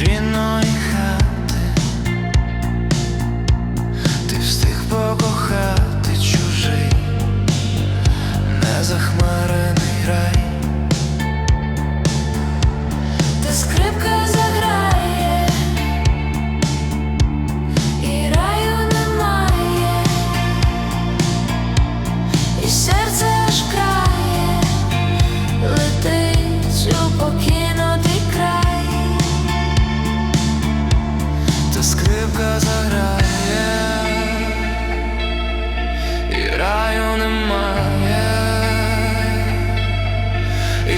Війною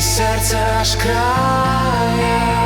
серця аж края.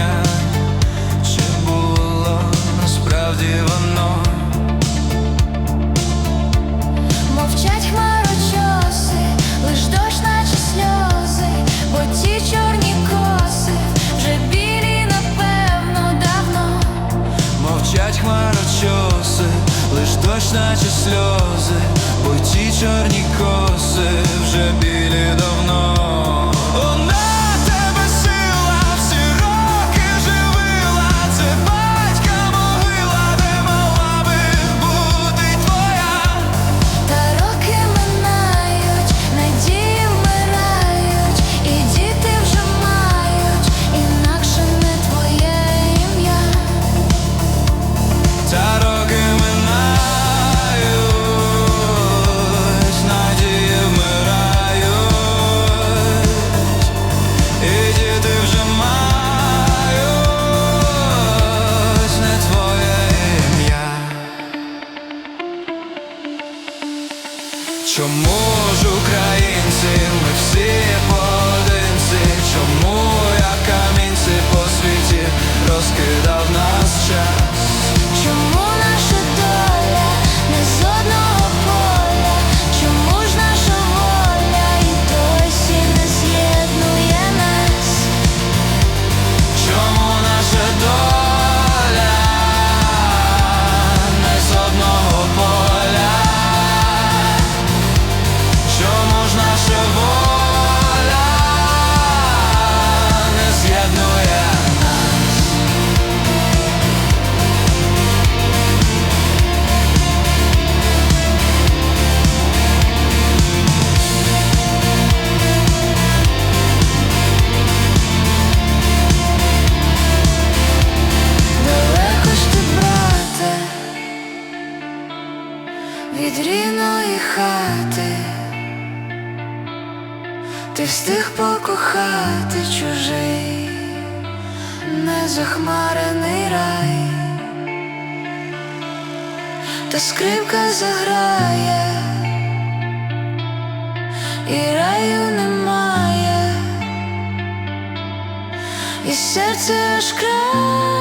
кохання, чи було насправді воно? Мовчать хмарочоси, лиш дощ, наче сльози, бо ті чорні коси вже білі, напевно, давно. Мовчать хмарочоси, лиш дощ, наче сльози, бо ті чорні коси вже білі давно. чарівної хати, ти встиг покохати чужий, незахмарений рай, та скрипка заграє, і раю немає, і серце аж край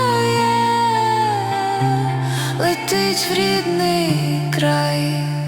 летить в рідний край.